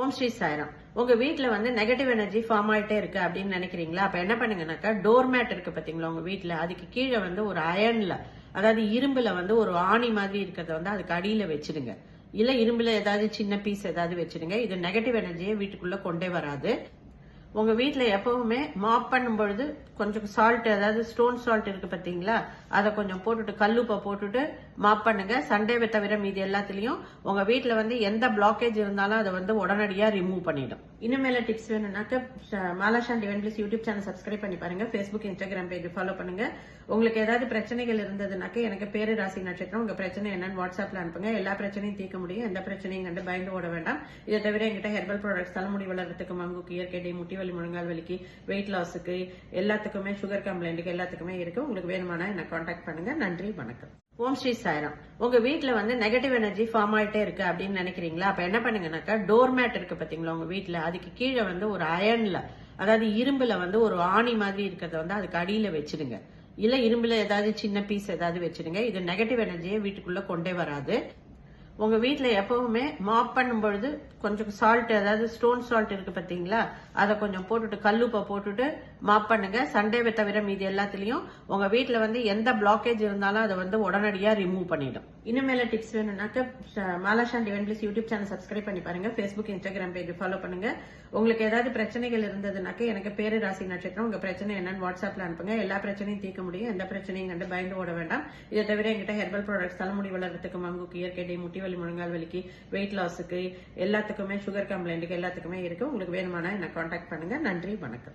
ஓம் ஸ்ரீ சாய்ராம். உங்க வீட்டில் வந்து நெகட்டிவ் எனர்ஜி ஃபார்ம் ஆயிட்டே இருக்கு அப்படின்னு நினைக்கிறீங்களா? அப்ப என்ன பண்ணுங்கனாக்கா டோர் மேட் இருக்கு பாத்தீங்களா உங்க வீட்டில் அதுக்கு கீழே வந்து ஒரு அயன்ல அதாவது இரும்புல வந்து ஒரு ஆணி மாதிரி இருக்கிறத வந்து அதுக்கு அடியில வச்சிடுங்க. இல்ல இரும்புல ஏதாவது சின்ன பீஸ் ஏதாவது வச்சிடுங்க. இது நெகட்டிவ் எனர்ஜியை வீட்டுக்குள்ள கொண்டே வராது. உங்க வீட்டில் எப்பவுமே மாப் பண்ணும் பொழுது கொஞ்சம் சால்ட் அதாவது ஸ்டோன் சால்ட் இருக்கு பாத்தீங்களா? அதை கொஞ்சம் போட்டுட்டு கல்லுப்பை போட்டுட்டு மாப் பண்ணுங்க. சண்டேவை தவிர மீதி எல்லாத்துலேயும் உங்க வீட்டில் வந்து எந்த பிளாக்கேஜ் இருந்தாலும் அதை வந்து உடனடியா ரிமூவ் பண்ணிடும். இனிமேல டிப்ஸ் வேணும்னாக்க மாலாஷான் டிவன் பிளஸ் யூடியூப் சேனல் சப்ஸ்கிரைப் பண்ணி பாருங்க. ஃபேஸ்புக் இன்ஸ்டாகிராம் பேஜ் ஃபாலோ பண்ணுங்க. உங்களுக்கு ஏதாவது பிரச்சனைகள் இருந்ததுனாக்க எனக்கு பேரு ராசி நட்சத்திரம் உங்க பிரச்சனை என்னன்னு வாட்ஸ்அப்ல அனுப்புங்க. எல்லா பிரச்சனையும் தீர்க்க முடியும். எந்த பிரச்சனையும் கண்டு பயந்து ஓட வேண்டாம். இதை தவிர எங்கிட்ட ஹெர்பல் ப்ராடக்ட்ஸ் தலைமுடி வளர்றதுக்கு மங்குக்கு இயற்கை முட்டி வலி முழங்கால் வலிக்கு வெயிட் லாஸுக்கு எல்லாத்துக்குமே சுகர் கம்ப்ளைண்ட்டுக்கு எல்லாத்துக்குமே இருக்கு. உங்களுக்கு வேணுமானா என்ன காண்டாக்ட் பண்ணுங்க. நன்றி வணக்கம். ஓம் ஸ்ரீ சாய்ராம். உங்க வீட்டுல வந்து நெகட்டிவ் எனர்ஜி ஃபார்ம் ஆயிட்டே இருக்கு அப்படின்னு நினைக்கிறீங்களா? அப்ப என்ன பண்ணுங்கனாக்கா டோர் மேட் இருக்கு பாத்தீங்களா உங்க வீட்டுல அதுக்கு கீழே வந்து ஒரு அயன்ல அதாவது இரும்புல வந்து ஒரு ஆணி மாதிரி இருக்கிறத வந்து அதுக்கு அடியில வச்சிடுங்க. இல்ல இரும்புல ஏதாவது சின்ன பீஸ் ஏதாவது வச்சிடுங்க. இது நெகட்டிவ் எனர்ஜியை வீட்டுக்குள்ள கொண்டே வராது. உங்க வீட்டில் எப்பவுமே மாப் பண்ணும் பொழுது கொஞ்சம் சால்ட் அதாவது ஸ்டோன் சால்ட் இருக்கு பாத்தீங்களா? அதை கொஞ்சம் போட்டுட்டு கல்லுப்பை போட்டுட்டு மாப் பண்ணுங்க. சண்டேவை தவிர மீதி எல்லாத்துலேயும் உங்க வீட்டில் வந்து எந்த பிளாக்கேஜ் இருந்தாலும் அதை வந்து உடனடியா ரிமூவ் பண்ணிடும். இனிமேல டிப்ஸ் வேணும்னாக்க மாலாஷான் டிவன் பிளஸ் யூடியூப் சேனல் சப்ஸ்கிரைப் பண்ணி பாருங்க. ஃபேஸ்புக் இன்ஸ்டாகிராம் பேஜ் ஃபாலோ பண்ணுங்க. உங்களுக்கு ஏதாவது பிரச்சனைகள் இருந்ததுனாக்க எனக்கு பேரு ராசி நட்சத்திரம் உங்க பிரச்சனை என்னன்னு வாட்ஸ்அப்ல அனுப்புங்க. எல்லா பிரச்சனையும் தீர்க்க முடியும். எந்த பிரச்சனையும் கண்டு பயந்து ஓட வேண்டாம். இதை தவிர எங்கிட்ட ஹெர்பல் ப்ராடக்ட்ஸ் தலைமுடி வளர்றதுக்கு மங்குக்கு இயற்கை முட்டி வலி முழங்கால் வலிக்கு வெயிட் லாஸுக்கு எல்லாத்துக்குமே சுகர் கம்ப்ளைண்ட்டுக்கு எல்லாத்துக்குமே இருக்கு. உங்களுக்கு வேணுமானா என்ன காண்டாக்ட் பண்ணுங்க. நன்றி வணக்கம்.